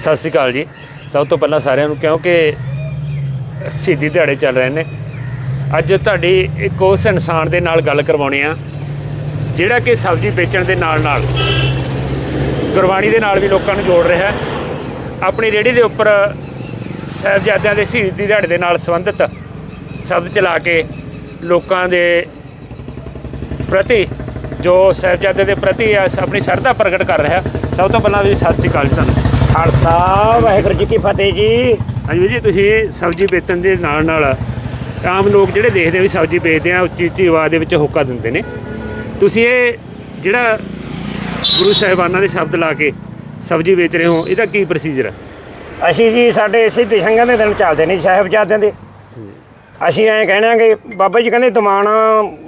ਸਤਿ ਸ਼੍ਰੀ ਅਕਾਲ ਜੀ। ਸਭ ਤੋਂ ਪਹਿਲਾਂ ਸਾਰਿਆਂ ਨੂੰ ਕਿਉਂਕਿ ਸ਼ਹੀਦੀ ਦਿਹਾੜੇ ਚੱਲ ਰਹੇ ਨੇ। ਅੱਜ ਤੁਹਾਡੀ ਇੱਕ ਉਸ ਇਨਸਾਨ ਦੇ ਨਾਲ ਗੱਲ ਕਰਵਾਉਣੀ ਆ, ਜਿਹੜਾ ਕਿ ਸਬਜ਼ੀ ਵੇਚਣ ਦੇ ਨਾਲ ਨਾਲ ਗੁਰਬਾਣੀ ਦੇ ਨਾਲ ਵੀ ਲੋਕਾਂ ਨੂੰ ਜੋੜ ਰਿਹਾ ਹੈ। ਆਪਣੀ ਰੇਹੜੀ ਦੇ ਉੱਪਰ ਸਾਹਿਬਜ਼ਾਦਿਆਂ ਦੇ ਸ਼ਹੀਦੀ ਦਿਹਾੜੇ ਦੇ ਨਾਲ ਸੰਬੰਧਿਤ ਸ਼ਬਦ ਚਲਾ ਕੇ ਲੋਕਾਂ ਦੇ ਪ੍ਰਤੀ, ਜੋ ਸਾਹਿਬਜ਼ਾਦੇ ਦੇ ਪ੍ਰਤੀ ਆ, ਆਪਣੀ ਸ਼ਰਧਾ ਪ੍ਰਗਟ ਕਰ ਰਿਹਾ। ਸਭ ਤੋਂ ਪਹਿਲਾਂ ਵੀ ਸਤਿ ਸ਼੍ਰੀ ਅਕਾਲ ਜੀ ਤੁਹਾਨੂੰ। ਖਾਲਸਾ ਵਾਹਿਗੁਰੂ ਜੀ ਕੀ ਫਤਿਹ ਜੀ। ਹਾਂਜੀ ਜੀ ਤੁਸੀਂ ਸਬਜ਼ੀ ਵੇਚਣ ਦੇ ਨਾਲ ਨਾਲ ਆਮ ਲੋਕ ਜਿਹੜੇ ਦੇਖਦੇ ਵੀ ਸਬਜ਼ੀ ਵੇਚਦੇ ਆ ਉੱਚੀ ਉੱਚੀ ਆਵਾਜ਼ ਦੇ ਵਿੱਚ ਹੋਕਾ ਦਿੰਦੇ ਨੇ। ਤੁਸੀਂ ਇਹ ਜਿਹੜਾ ਗੁਰੂ ਸਾਹਿਬਾਨਾਂ ਦੇ ਸ਼ਬਦ ਲਾ ਕੇ ਸਬਜ਼ੀ ਵੇਚ ਰਹੇ ਹੋ ਇਹਦਾ ਕੀ ਪ੍ਰੋਸੀਜਰ ਹੈ ਅਸੀਂ ਜੀ ਸਾਡੇ ਸਿੱਧੀ ਸਿੰਘਾਂ ਦੇ ਦਿਨ ਚੱਲਦੇ ਨੇ ਸਾਹਿਬਜ਼ਾਦਿਆਂ ਦੇ। ਅਸੀਂ ਐਂ ਕਹਿਣਾਗੇ ਬਾਬਾ ਜੀ ਕਹਿੰਦੇ ਦਮਾਨ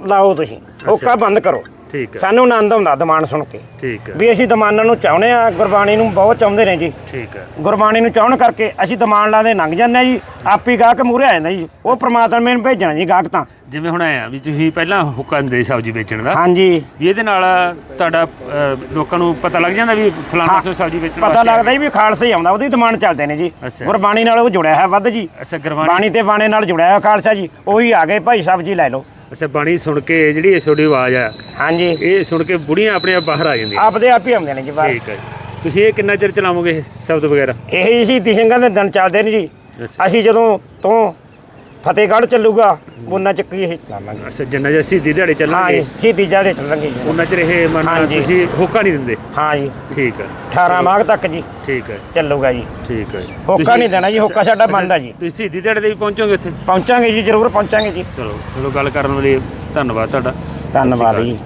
ਲਾਓ ਤੁਸੀਂ ਹੋਕਾ ਬੰਦ ਕਰੋ। ਠੀਕ ਹੈ। ਸਾਨੂੰ ਆਨੰਦ ਆਉਂਦਾ ਦਮਾਨ ਸੁਣ ਕੇ। ਠੀਕ ਹੈ। ਵੀ ਅਸੀਂ ਦਮਾਨਾਂ ਨੂੰ ਚਾਹੁੰਦੇ ਆ ਗੁਰਬਾਣੀ ਨੂੰ ਬਹੁਤ ਚਾਹੁੰਦੇ ਨੇ ਜੀ। ਠੀਕ ਹੈ। ਗੁਰਬਾਣੀ ਨੂੰ ਚਾਹਣ ਕਰਕੇ ਅਸੀਂ ਦਮਾਨ ਲਾਦੇ ਲੰਘ ਜਾਂਦੇ ਆ ਜੀ। ਆਪੀ ਗਾਹਕ ਮੂਰੇ ਆ ਜਾਂਦਾ ਜੀ। ਉਹ ਪ੍ਰਮਾਤਮਾ ਨੇ ਭੇਜਣਾ ਜੀ ਗਾਹਕ ਤਾਂ। ਜਿਵੇਂ ਹੁਣ ਆਇਆ ਵੀ ਤੁਸੀਂ ਪਹਿਲਾਂ ਹੁਕਾ ਸੀ ਸਬਜ਼ੀ ਵੇਚਣ ਦਾ। ਹਾਂਜੀ। ਵੀ ਇਹਦੇ ਨਾਲ ਤੁਹਾਡਾ ਲੋਕਾਂ ਨੂੰ ਪਤਾ ਲੱਗ ਜਾਂਦਾ ਵੀ ਫਲਾਣਾ ਸਬਜ਼ੀ ਵੇਚਣ ਪਤਾ ਲੱਗਦਾ ਜੀ ਵੀ ਖਾਲਸਾ ਹੀ ਆਉਂਦਾ ਉਹਦੀ ਦਮਾਨ ਚੱਲਦੇ ਨੇ ਜੀ। ਗੁਰਬਾਣੀ ਨਾਲ ਉਹ ਜੁੜਿਆ ਹੈ ਵੱਧ ਜੀ। ਅੱਛਾ ਗੁਰਬਾਣੀ ਬਾਣੀ ਤੇ ਬਾਣੇ ਨਾਲ ਜੁੜਿਆ ਹੋਇਆ ਖਾਲਸਾ ਜੀ। ਉਹੀ ਆ ਗਏ ਭਾਈ ਸਾਹਿਬ ਜੀ ਲੈ ਲਓ। ਅੱਛਾ ਬਾਣੀ ਸੁਣ ਕੇ ਜਿਹੜੀ ਇਹ ਤੁਹਾਡੀ ਆਵਾਜ਼ ਆ ਹਾਂਜੀ। ਇਹ ਸੁਣ ਕੇ ਬੁੜੀਆਂ ਆਪਣੇ ਆਪ ਬਾਹਰ ਆ ਜਾਂਦੀਆਂ। ਆਪਦੇ ਆਪ ਹੀ ਆਉਂਦੇ ਨੇ ਜੀ ਬਾਹਰ। ਠੀਕ ਹੈ ਤੁਸੀਂ ਇਹ ਕਿੰਨਾ ਚਿਰ ਚਲਾਵੋਗੇ ਸ਼ਬਦ ਵਗੈਰਾ? ਇਹ ਜੀ ਸਿੰਘਾਂ ਦੇ ਦਿਨ ਚੱਲਦੇ ਨੇ ਜੀ। ਅੱਛਾ। ਅਸੀਂ ਜਦੋਂ ਤੋਂ ਫਤਿਹਗੜ੍ਹ ਚੱਲੂਗਾ ਉਹਨਾਂ ਚ ਕੀ ਇਹ ਲਾਵਾਂਗੇ ਅੱਛਾ ਜਿੰਨਾ ਚਿਰ ਸ਼ਹੀਦੀ ਦਿਹਾੜੇ ਹਾਂ ਚੱਲਣਗੇ ਜੀ ਸਿੱਧੀ ਜਾਦੇ ਚੱਲਾਂਗੇ ਜੀ। ਉਹਨਾਂ ਚਿਰ ਇਹ ਮੰਨ ਹਾਂਜੀ। ਤੁਸੀਂ ਹੋਕਾ ਨਹੀਂ ਦਿੰਦੇ? ਹਾਂ ਜੀ। ਠੀਕ ਹੈ 18 ਮਾਘ ਤੱਕ ਜੀ। ਠੀਕ ਹੈ ਚੱਲੂਗਾ ਜੀ। ਠੀਕ ਹੈ ਹੋਕਾ ਤੁਸੀਂ- ਨਹੀਂ ਦੇਣਾ ਜੀ ਹੋਕਾ ਸਾਡਾ ਬਣਦਾ ਜੀ। ਤੁਸੀਂ ਸ਼ਹੀਦੀ ਦਿਹਾੜੇ ਤੇ ਵੀ ਪਹੁੰਚੋਗੇ ਉੱਥੇ? ਪਹੁੰਚਾਂਗੇ ਜੀ ਜ਼ਰੂਰ ਪਹੁੰਚਾਂਗੇ ਜੀ। ਚਲੋ ਚਲੋ ਗੱਲ ਕਰਨ ਲਈ ਧੰਨਵਾਦ ਤੁਹਾਡਾ। ਧੰਨਵਾਦ ਜੀ।